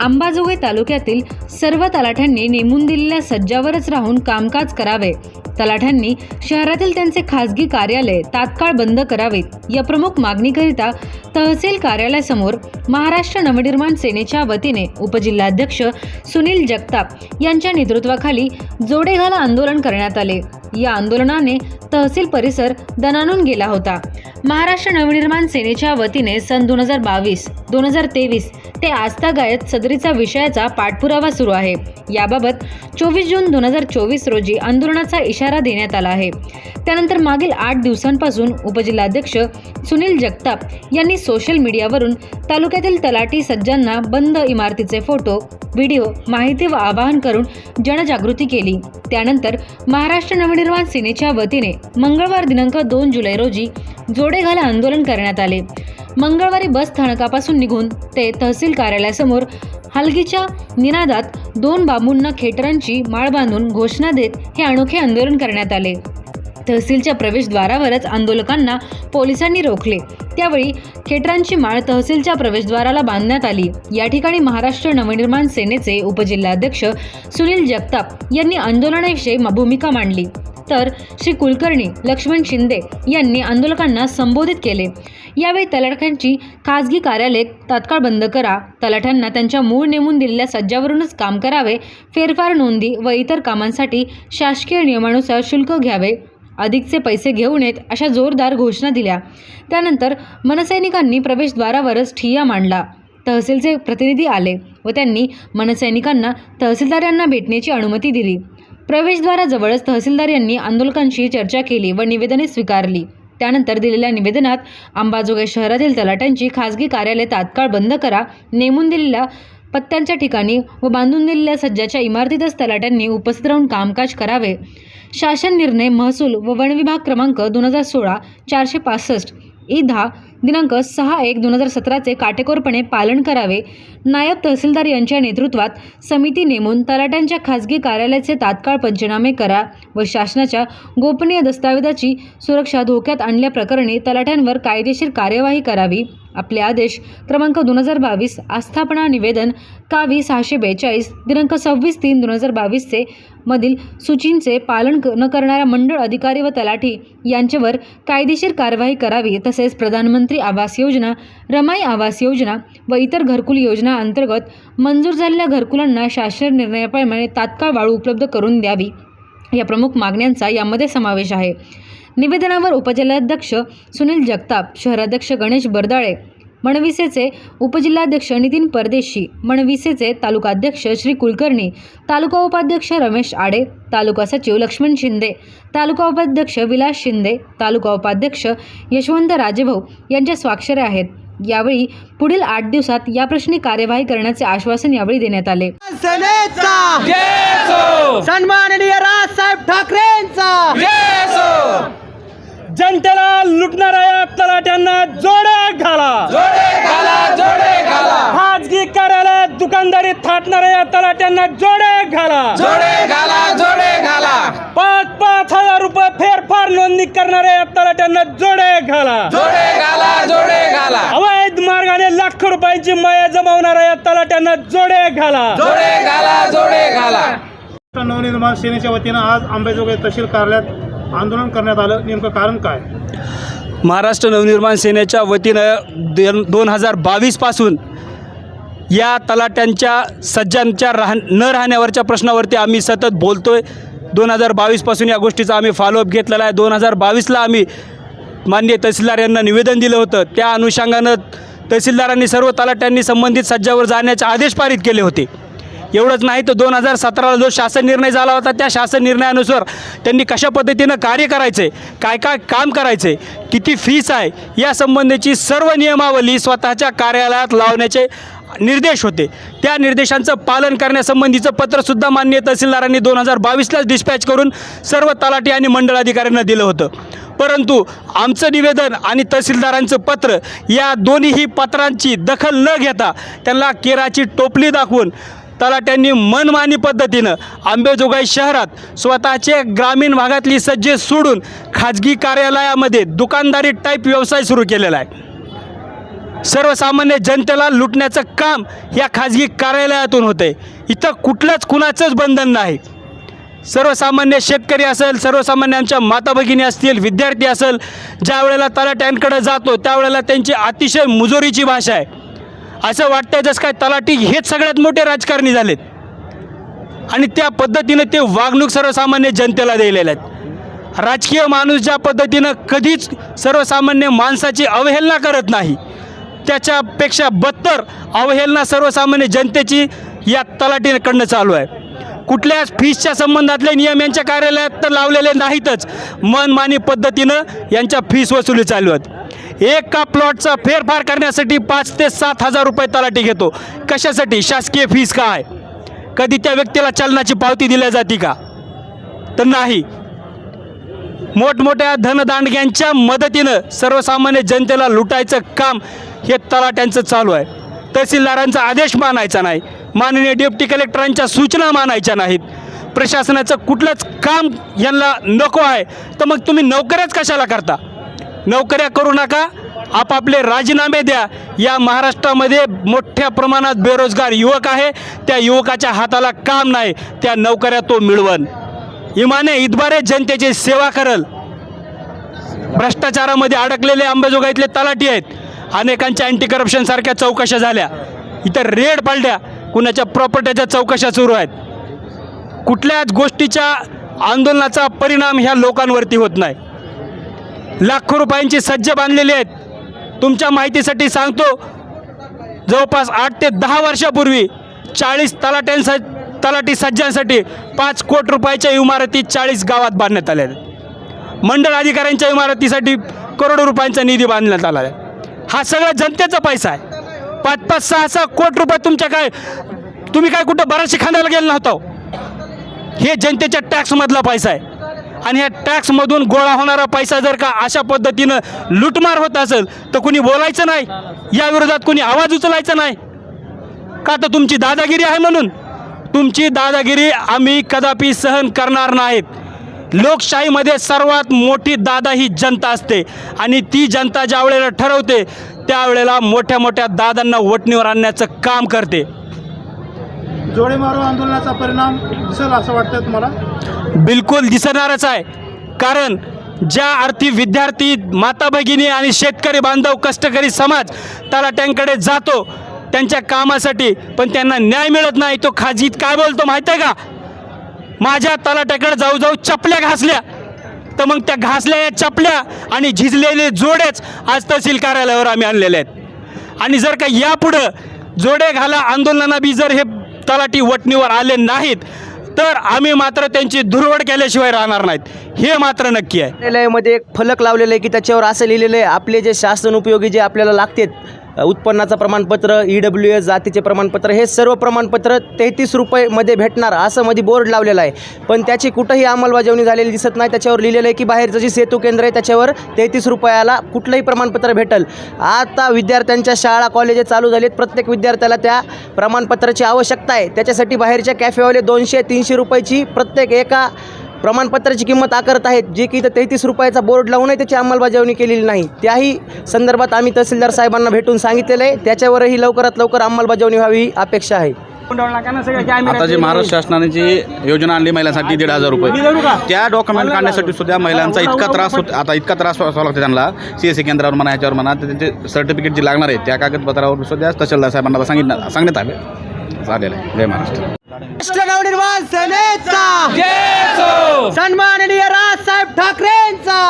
अंबाजोगाई तालुक्यातील सर्व तलाठ्यांनी नेमून दिलेल्या सज्जावरच राहून कामकाज करावे. तलाठ्यांनी शहरातील त्यांचे खासगी कार्यालय तात्काळ बंद करावेत. या प्रमुख मागणीकरिता तहसील कार्यालयासमोर महाराष्ट्र नवनिर्माण सेनेच्या वतीने उपजिल्हाध्यक्ष सुनील जगताप यांच्या नेतृत्वाखाली जोडेघाला आंदोलन करण्यात आले. या आंदोलनाने तहसील परिसर दणानून गेला होता. महाराष्ट्र नवनिर्माण सेनेच्या वतीने सन दोन हजार बावीस दोन हजार तेवीस ते आस्थागायत सदरीचा विषयाचा पाठपुरावा सुरू आहे. याबाबत चोवीस जून दोन हजार चोवीस रोजी आंदोलनाचा इशारा देण्यात आला आहे. त्यानंतर मागील आठ दिवसांपासून उपजिल्हाध्यक्ष सुनील जगताप यांनी सोशल मीडियावरून तालुक्यातील तलाठी सज्जांना बंद इमारतीचे फोटो व्हिडिओ माहिती व आवाहन करून जनजागृती केली. त्यानंतर महाराष्ट्र नवनिर्माण सेनेच्या वतीने मंगळवार दिनांक दोन जुलै रोजी जोडेघाला आंदोलन करण्यात आले. मंगळवारी बस स्थानकापासून निघून ते तहसील कार्यालयासमोर हलगीच्या निनादात दोन बांबूंना खेटरांची माळ बांधून घोषणा देत हे अनोखे आंदोलन करण्यात आले. तहसीलच्या प्रवेशद्वारावरच आंदोलकांना पोलिसांनी रोखले. त्यावेळी खेटरांची माळ तहसीलच्या प्रवेशद्वाराला बांधण्यात आली. या ठिकाणी महाराष्ट्र नवनिर्माण सेनेचे उपजिल्हाध्यक्ष सुनील जगताप यांनी आंदोलनाविषयी भूमिका मांडली. तर श्री कुलकर्णी लक्ष्मण शिंदे यांनी आंदोलकांना संबोधित केले. यावेळी तलाठ्यांची खासगी कार्यालय तात्काळ बंद करा. तलाठ्यांना त्यांच्या मूळ नेमून दिलेल्या सज्जावरूनच काम करावे. फेरफार नोंदी व इतर कामांसाठी शासकीय नियमानुसार शुल्क घ्यावे. अधिकचे पैसे घेऊ नयेत अशा जोरदार घोषणा दिल्या. त्यानंतर मनसैनिकांनी प्रवेशद्वारावरच ठिय्या मांडला. तहसीलचे प्रतिनिधी आले व त्यांनी मनसैनिकांना तहसीलदार यांना भेटण्याची अनुमती दिली. प्रवेशद्वाराजवळच तहसीलदार यांनी आंदोलकांशी चर्चा केली व निवेदने स्वीकारली. त्यानंतर दिलेल्या निवेदनात अंबाजोगाई शहरातील तलाट्यांची खासगी कार्यालय तात्काळ बंद करा नेमून दिलेल्या पत्त्यांच्या ठिकाणी व बांधून दिलेल्या सज्जाच्या इमारतीतच तलाट्यांनी उपस्थित राहून कामकाज करावे. शासन निर्णय महसूल व वनविभाग क्रमांक दोन हजार सोळा चारशे पासष्ट ई दहा दिनांक सहा एक दोन हजार सतराचे काटेकोरपणे पालन करावे. नायब तहसीलदार यांच्या नेतृत्वात समिती नेमून तलाट्यांच्या खासगी कार्यालयाचे तात्काळ पंचनामे करा व शासनाच्या गोपनीय दस्तावेजाची सुरक्षा धोक्यात आणल्याप्रकरणी तलाट्यांवर कायदेशीर कार्यवाही करावी. आपले आदेश क्रमांक दोन हजार बावीस आस्थापना निवेदन कावी सहाशे बेचाळीस दिनांक सव्वीस तीन दोन हजार बावीसचे मधील सूचींचे पालन क- न करणाऱ्या मंडळ अधिकारी व तलाठी यांच्यावर कायदेशीर कारवाई करावी तसेच प्रधानमंत्री आवास योजना रमाई आवास योजना व इतर घरकुल योजना अंतर्गत मंजूर झालेल्या घरकुलांना शासन निर्णयाप्रमाणे तात्काळ वाळू उपलब्ध करून द्यावी या प्रमुख मागण्यांचा यामध्ये समावेश आहे. निवेदनावर उपजिल्हाध्यक्ष सुनील जगताप शहराध्यक्ष गणेश बरदाळे मणविसेचे उपजिल्हाध्यक्ष नितीन परदेशी मणविसेचे तालुकाध्यक्ष श्री कुलकर्णी तालुका उपाध्यक्ष रमेश आडे तालुका सचिव लक्ष्मण शिंदे तालुका उपाध्यक्ष विलास शिंदे तालुका उपाध्यक्ष यशवंत राजेभाऊ यांच्या स्वाक्षऱ्या आहेत. यावेळी पुढील आठ दिवसात या प्रश्नी कार्यवाही करण्याचे आश्वासन यावेळी देण्यात आले. सेनेचा सन्माननीय राजसाहेब ठाकरेंचा! जनतेला लुटणाऱ्या या तलाट्यांना जोडे घाला. जोडे घाला जोडे घाला. खाजगी कार्यालयात दुकानदारी थाटणाऱ्या या तलाट्यांना जोडे घाला. जोडे घाला जोडे घाला. पाच पाच हजार रुपये फेरफार नोंदणी करणाऱ्या या तलाट्यांना जोडे घाला. जोडे घाला जोडे घाला. अवैध मार्गाने लाखो रुपयांची माया जमावणाऱ्या या तलाट्यांना जोडे घाला. जोडे घाला जोडे घाला. महाराष्ट्र नवनिर्माण सेनेच्या वतीनं आज अंबेजोगाई तहसील कार्यालयात आंदोलन करण्यात आलं. नेमकं कारण काय? महाराष्ट्र नवनिर्माण सेनेच्या वतीनं दोन दोन हजार बावीसपासून या तलाट्यांच्या सज्जांच्या राह न राहण्यावरच्या प्रश्नावरती आम्ही सतत बोलतो आहे दोन हजार बावीसपासून या गोष्टीचा आम्ही फॉलोअप घेतलेला आहे. दोन हजार बावीसला आम्ही माननीय तहसीलदार यांना निवेदन दिलं होतं. त्या अनुषंगानं तहसीलदारांनी सर्व तलाट्यांनी संबंधित सज्जावर जाण्याचे आदेश पारित केले होते. एवढंच नाही तर दोन हजार सतराला जो शासन निर्णय झाला होता त्या शासन निर्णयानुसार त्यांनी कशा पद्धतीनं कार्य करायचं आहे काय काय काम करायचं आहे किती फीस आहे या संबंधीची सर्व नियमावली स्वतःच्या कार्यालयात लावण्याचे निर्देश होते. त्या निर्देशांचं पालन करण्यासंबंधीचं पत्रसुद्धा मान्य तहसीलदारांनी दोन हजार बावीसलाच डिस्पॅच करून सर्व तलाठी आणि मंडळ अधिकाऱ्यांना दिलं होतं. परंतु आमचं निवेदन आणि तहसीलदारांचं पत्र या दोन्हीही पत्रांची दखल न घेता त्यांना केराची टोपली दाखवून तलाट्यांनी मनमानी पद्धतीनं आंबेजोगाई शहरात स्वतःचे ग्रामीण भागातली सज्जे सोडून खाजगी कार्यालयामध्ये दुकानदारी टाईप व्यवसाय सुरू केलेला आहे. सर्वसामान्य जनतेला लुटण्याचं काम या खाजगी कार्यालयातून होते इथं कुठलंच कुणाचंच बंधन नाही. सर्वसामान्य शेतकरी असेल सर्वसामान्यांच्या माता भगिनी असतील विद्यार्थी असेल ज्या वेळेला तलाट्यांकडे जातो त्यावेळेला त्यांची अतिशय मुजोरीची भाषा आहे. असं वाटतं जसं काय तलाठी हेच सगळ्यात मोठे राजकारणी झालेत. आणि त्या पद्धतीनं ते वागणूक सर्वसामान्य जनतेला दिलेल्या आहेत. राजकीय माणूस ज्या पद्धतीनं कधीच सर्वसामान्य माणसाची अवहेलना करत नाही त्याच्यापेक्षा बत्तर अवहेलना सर्वसामान्य जनतेची या तलाठीकडनं चालू आहे. कुठल्याच फीसच्या संबंधातले नियम यांच्या कार्यालयात तर लावलेले नाहीतच. मनमानी पद्धतीनं यांच्या फीस वसुली चालू आहेत. एका प्लॉटचा फेरफार करण्यासाठी पाच ते सात हजार रुपये तलाठी घेतो. कशासाठी? शासकीय फीस काय? कधी त्या व्यक्तीला चलनाची पावती दिल्या जाते का? तर नाही. मोठमोठ्या धनदांडग्यांच्या मदतीनं सर्वसामान्य जनतेला लुटायचं काम हे तलाट्यांचं चालू आहे. तहसीलदारांचा आदेश मानायचा नाही. माननीय डेप्टी कलेक्टरांच्या सूचना मानायच्या नाहीत. प्रशासनाचं कुठलंच काम यांना नको आहे. तर मग तुम्ही नोकऱ्याच कशाला करता? नोकऱ्या करू नका. आपापले राजीनामे द्या. या महाराष्ट्रामध्ये मोठ्या प्रमाणात बेरोजगार युवक आहे. त्या युवकाच्या हाताला काम नाही. त्या नोकऱ्या तो मिळवण इमाने इतबारे जनतेची सेवा करल. भ्रष्टाचारामध्ये अडकलेले अंबाजोगाईतले तलाठी आहेत. अनेकांच्या अँटी करप्शनसारख्या चौकशा झाल्या. इतर रेड पालड्या कुणाच्या प्रॉपर्टीच्या चौकशा सुरू आहेत. कुठल्याच गोष्टीच्या आंदोलनाचा परिणाम ह्या लोकांवरती होत नाही. लाखो रुपयांची सज्ज बांधलेली आहेत. तुमच्या माहितीसाठी सांगतो जवळपास आठ ते दहा वर्षापूर्वी चाळीस तलाट्यांसा तलाठी सज्जांसाठी पाच कोटी रुपयाच्या इमारती चाळीस गावात बांधण्यात आल्या आहेत. मंडळ अधिकाऱ्यांच्या इमारतीसाठी करोडो रुपयांचा निधी बांधण्यात आला आहे. हा सगळा जनतेचा पैसा आहे. पाच पाच सहा सहा कोटी रुपये तुमच्या काय तुम्ही काय कुठं बराचशी खांद्याला गेला नव्हता हो? हे? जनतेच्या टॅक्समधला पैसा आहे. आणि ह्या टॅक्समधून गोळा होणारा पैसा जर का अशा पद्धतीनं लुटमार होत असेल तर कुणी बोलायचं नाही. या विरोधात कुणी आवाज उचलायचा नाही. का तर तुमची दादागिरी आहे म्हणून. तुमची दादागिरी आम्ही कदापि सहन करणार नाहीत. लोकशाहीमध्ये सर्वात मोठी दादा ही जनता असते आणि ती जनता ज्या वेळेला ठरवते त्यावेळेला मोठ्या मोठ्या दादांना वटणीवर आणण्याचं काम करते. जोडे मारो आंदोलनाचा परिणाम दिसेल असं वाटतं तुम्हाला? बिलकुल दिसणारच आहे. कारण ज्या अर्थी विद्यार्थी माता भगिनी आणि शेतकरी बांधव कष्टकरी समाज तलाट्यांकडे जातो त्यांच्या कामासाठी पण त्यांना न्याय मिळत नाही. तो खाजीत काय बोलतो माहीत आहे का? माझ्या तलाट्याकडे जाऊ जाऊ चपल्या घासल्या. तर मग त्या घासल्या या चपल्या आणि झिजलेले जोडेच आज तहसील कार्यालयावर आम्ही आणलेले आहेत. आणि जर का यापुढं जोडे घाला आंदोलनाला बी जर हे तलाठी वटणीवर आले नाहीत तर आम्ही मात्र त्यांची धुरवड केल्याशिवाय राहणार नाहीत. हे मात्र नक्की आहे. न्यायालयामध्ये एक फलक लावलेलं आहे की त्याच्यावर असं लिहिलेलं आहे आपले जे शासन उपयोगी जे आपल्याला लागतात उत्पन्नाचं प्रमाणपत्र ई डब्ल्यू एस जातीचे प्रमाणपत्र हे सर्व प्रमाणपत्र तेहतीस रुपयेमध्ये भेटणार असं मध्ये बोर्ड लावलेला आहे. पण त्याची कुठंही अंमलबजावणी झालेली दिसत नाही त्याच्यावर लिहिलेलं आहे की बाहेरचं जे सेतू केंद्र आहे त्याच्यावर तेहतीस रुपयाला कुठलंही प्रमाणपत्र भेटल. आता विद्यार्थ्यांच्या शाळा कॉलेजे चालू झालेत प्रत्येक विद्यार्थ्याला त्या प्रमाणपत्राची आवश्यकता आहे. त्याच्यासाठी बाहेरच्या कॅफेवाले दोनशे तीनशे रुपयाची प्रत्येक एका प्रमाणपत्राची किंमत आकारत आहेत जे की इथं तेहतीस रुपयाचा बोर्ड लावूनही त्याची अंमलबजावणी केलेली नाही. त्याही संदर्भात आम्ही तहसीलदार साहेबांना भेटून सांगितलेलं आहे. त्याच्यावरही लवकरात लवकर अंमलबजावणी व्हावी ही अपेक्षा आहे. आता जी महाराष्ट्र शासनाने जी योजना आणली महिलांसाठी दीड हजार रुपये त्या डॉक्युमेंट काढण्यासाठी सुद्धा महिलांचा इतका त्रास होत आता इतका त्रास व्हावा लागतो त्यांना. सी एस केंद्रावर म्हणा याच्यावर म्हणा तर त्यांचे सर्टिफिकेट जे लागणार आहे त्या कागदपत्रावर सुद्धा तहसीलदार साहेबांना सांगितलं सांगण्यात आले. करण्यात आलेला आहे. जय महाराष्ट्र. महाराष्ट्र नवनिर्माण सेनेचा सन्माननीय राजसाहेब ठाकरेंचा.